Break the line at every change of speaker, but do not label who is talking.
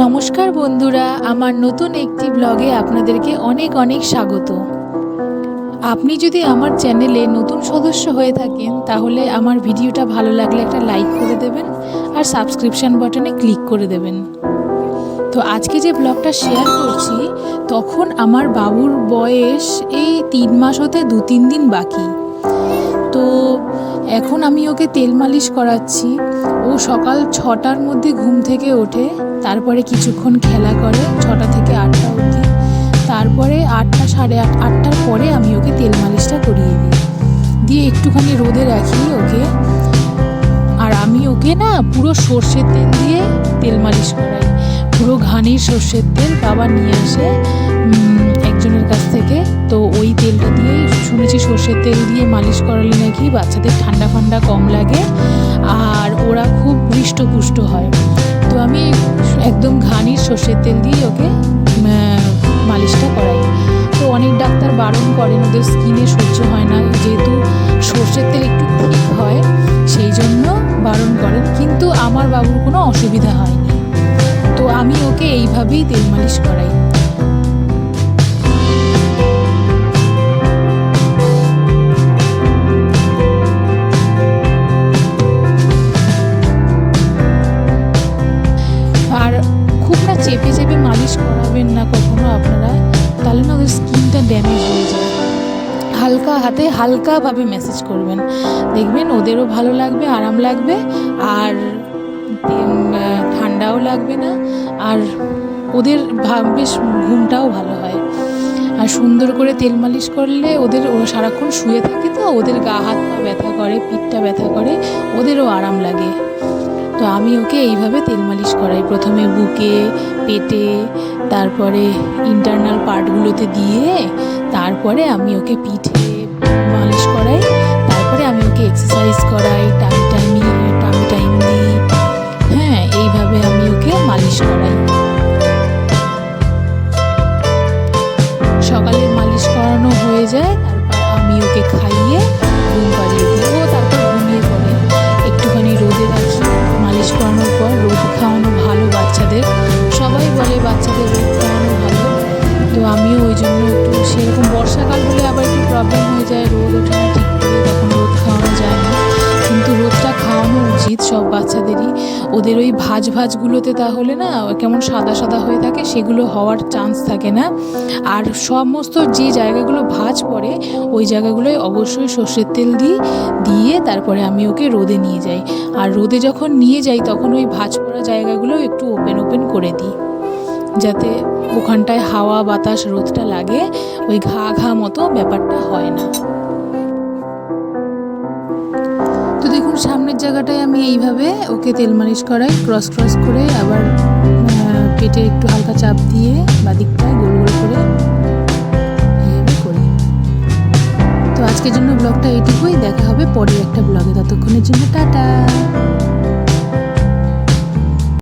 নমস্কার বন্ধুরা, আমার নতুন একটি ব্লগে আপনাদেরকে অনেক অনেক স্বাগত। আপনি যদি আমার চ্যানেলে নতুন সদস্য হয়ে থাকেন, তাহলে আমার ভিডিওটা ভালো লাগলে একটা লাইক করে দেবেন আর সাবস্ক্রিপশন বাটনে ক্লিক করে দেবেন। তো আজকে যে ব্লগটা শেয়ার করছি, তখন আমার বাবুর বয়স এই তিন মাস হতে দু তিন দিন বাকি। তো এখন আমি ওকে তেল মালিশ করাচ্ছি। ও সকাল ছটার মধ্যে ঘুম থেকে ওঠে, তারপরে কিছুক্ষণ খেলা করে ছটা থেকে আটটা অবধি। তারপরে আটটা সাড়ে আট, আটটার পরে আমি ওকে তেল মালিশটা করিয়ে দিই। দিয়ে একটুখানি রোদে রাখি ওকে। আর আমি ওকে না পুরো সর্ষের তেল দিয়ে তেল মালিশ করাই। পুরো ঘানির সর্ষের তেল বাবা নিয়ে আসে একজনের কাছ থেকে। তো ওই তেলটা শুনেছি সর্ষের তেল দিয়ে মালিশ করালে নাকি বাচ্চাদের ঠান্ডা ফান্ডা কম লাগে আর ওরা খুব হৃষ্টপুষ্ট হয়। তো আমি একদম ঘানির সর্ষের তেল দিয়ে ওকে মালিশটা করাই। তো অনেক ডাক্তার বারণ করেন, ওদের স্কিনে সহ্য হয় না। যেহেতু সর্ষের তেল একটু ঠিক হয়, সেই জন্য বারণ করেন। কিন্তু আমার বাবুর কোনো অসুবিধা হয়নি। তো আমি ওকে এইভাবেই তেল মালিশ করাই। মালিশ করাবেন না কখনো আপনারা তাহলে না ওদের স্কিনটা ড্যামেজ হয়ে যায়। হালকা হাতে হালকাভাবে মেসেজ করবেন। দেখবেন ওদেরও ভালো লাগবে, আরাম লাগবে, আর ঠান্ডাও লাগবে না, আর ওদের বেশ ঘুমটাও ভালো হয়। আর সুন্দর করে তেল মালিশ করলে ওদের ও সারাক্ষণ শুয়ে থাকে তো, ওদের গা হাত পা ব্যথা করে, পিঠটা ব্যথা করে, ওদেরও আরাম লাগে। আমি ওকে এইভাবে তেল মালিশ করাই। প্রথমে বুকে, পেটে, তারপরে ইন্টারনাল পার্টগুলোতে দিয়ে, তারপরে আমি ওকে পিঠে মালিশ করাই, তারপরে আমি ওকে এক্সারসাইজ করাই টাইম টাইম টাইম টাইম দিই হ্যাঁ এইভাবে আমি ওকে মালিশ করাই। সকালে মালিশ করানো হয়ে যায়, তারপর আমি ওকে খাইয়ে সেরকম বর্ষাকাল হলে আবার একটু প্রবলেম হয়ে যায়, রোদ ওঠে না, ঠিক করে তখন রোদ খাওয়ানো যায় না। কিন্তু রোদটা খাওয়ানো উচিত সব বাচ্চাদেরই। ওদের ওই ভাজ ভাজগুলোতে তাহলে না, কেমন সাদা সাদা হয়ে থাকে, সেগুলো হওয়ার চান্স থাকে না। আর সমস্ত যে জায়গাগুলো ভাজ পড়ে, ওই জায়গাগুলোয় অবশ্যই সর্ষের তেল দিই, দিয়ে তারপরে আমি ওকে রোদে নিয়ে যাই। আর রোদে যখন নিয়ে যাই, তখন ওই ভাজ পড়া জায়গাগুলো একটু ওপেন ওপেন করে দিই। যাতে ওখানটায় হাওয়া বাতাস, রোদটা লাগে, ওই ঘা ঘা মতো ব্যাপারটা হয় না। তো দেখুন, সামনের জায়গাটায় আমি এইভাবে ওকে তেল মালিশ করাই, ক্রস ক্রস করে আবার পেটে একটু হালকা চাপ দিয়ে বাদিকটায় গোল গোল করে এইভাবে করি। তো আজকের জন্য ব্লগটা এইটুকুই, দেখা হবে পরের একটা ব্লগে। ততক্ষণের জন্য টাটা।